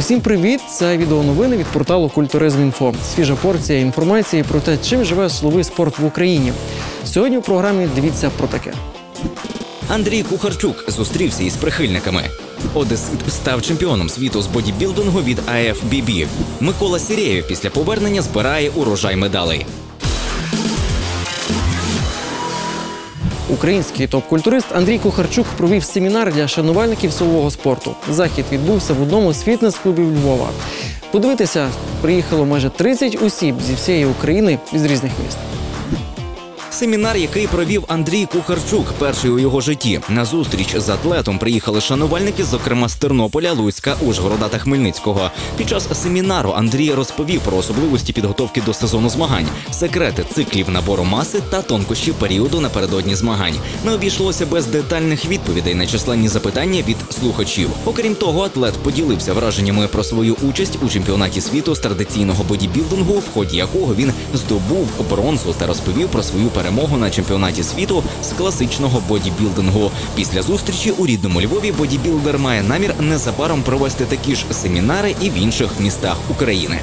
Усім привіт! Це відеоновини від порталу Культуризм.Інфо. Свіжа порція інформації про те, чим живе словий спорт в Україні. Сьогодні у програмі дивіться про таке. Андрій Кухарчук зустрівся із прихильниками. Одесит став чемпіоном світу з бодібілдингу від IFBB. Микола Сірєєв після повернення збирає урожай медалей. Український топ-культурист Андрій Кухарчук провів семінар для шанувальників силового спорту. Захід відбувся в одному з фітнес-клубів Львова. Подивитися приїхало майже 30 осіб зі всієї України з різних міст. Семінар, який провів Андрій Кухарчук, перший у його житті. На зустріч з атлетом приїхали шанувальники, зокрема з Тернополя, Луцька, Ужгорода та Хмельницького. Під час семінару Андрій розповів про особливості підготовки до сезону змагань, секрети циклів набору маси та тонкощі періоду напередодні змагань. Не обійшлося без детальних відповідей на численні запитання від слухачів. Окрім того, атлет поділився враженнями про свою участь у чемпіонаті світу з традиційного бодібілдингу, в ході якого він здобув бронзу та розповів про свою перемогу на чемпіонаті світу з класичного бодібілдингу. Після зустрічі у рідному Львові бодібілдер має намір незабаром провести такі ж семінари і в інших містах України.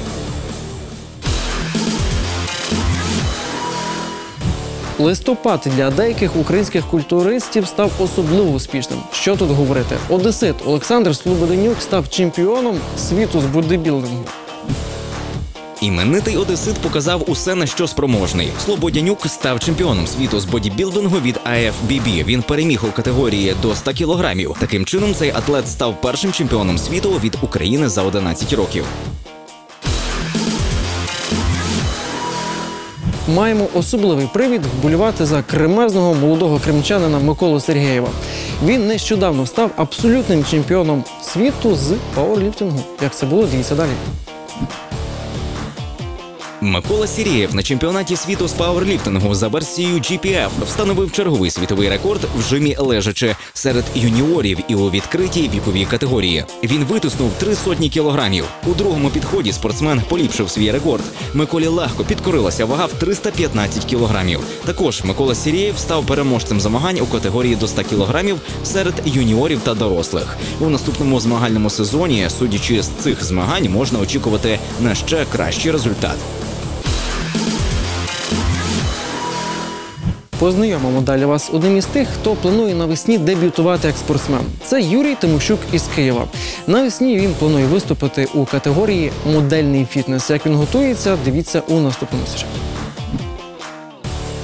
Листопад для деяких українських культуристів став особливо успішним. Що тут говорити? Одесит Олександр Слободенюк став чемпіоном світу з бодибілдингу. Іменитий одесит показав усе на що спроможний. Слободянюк став чемпіоном світу з бодібілдингу від IFBB. Він переміг у категорії до 100 кілограмів. Таким чином, цей атлет став першим чемпіоном світу від України за 11 років. Маємо особливий привід вболівати за кремезного молодого кримчанина Миколу Сергєєва. Він нещодавно став абсолютним чемпіоном світу з пауерліфтингу. Як це було, дивіться далі. Микола Сірєєв на чемпіонаті світу з пауерліфтингу за версією GPF встановив черговий світовий рекорд в жимі лежачи серед юніорів і у відкритій віковій категорії. Він витиснув три сотні кілограмів. У другому підході спортсмен поліпшив свій рекорд. Миколі легко підкорилася вага в 315 кілограмів. Також Микола Сірєєв став переможцем змагань у категорії до 100 кілограмів серед юніорів та дорослих. У наступному змагальному сезоні, судячи з цих змагань, можна очікувати на ще кращий результат. Познайомимо далі вас одним із тих, хто планує навесні дебютувати як спортсмен. Це Юрій Тимощук із Києва. Навесні він планує виступити у категорії модельний фітнес. Як він готується, дивіться у наступному сюжеті.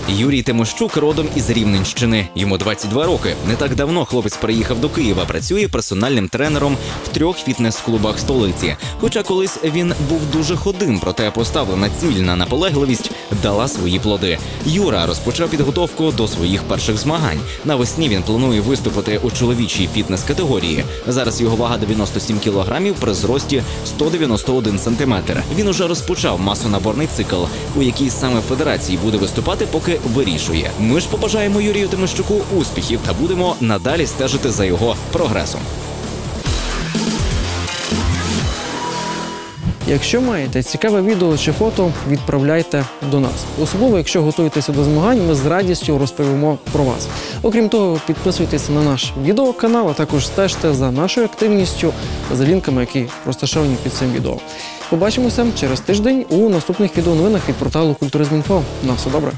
Юрій Тимощук родом із Рівненщини. Йому 22 роки. Не так давно хлопець приїхав до Києва. Працює персональним тренером в трьох фітнес-клубах столиці. Хоча колись він був дуже ходим, проте поставлена ціль на наполегливість дала свої плоди. Юра розпочав підготовку до своїх перших змагань. Навесні він планує виступити у чоловічій фітнес-категорії. Зараз його вага 97 кілограмів при зрості 191 сантиметр. Він уже розпочав масонаборний цикл, у якій саме федерації буде виступати, поки вирішує. Ми ж побажаємо Юрію Тимощуку успіхів та будемо надалі стежити за його прогресом. Якщо маєте цікаве відео чи фото, відправляйте до нас. Особливо, якщо готуєтеся до змагань, ми з радістю розповімо про вас. Окрім того, підписуйтесь на наш відеоканал, а також стежте за нашою активністю за лінками, які розташовані під цим відео. Побачимося через тиждень у наступних відеоновинах від порталу Культуризм.Інфо. На все добре.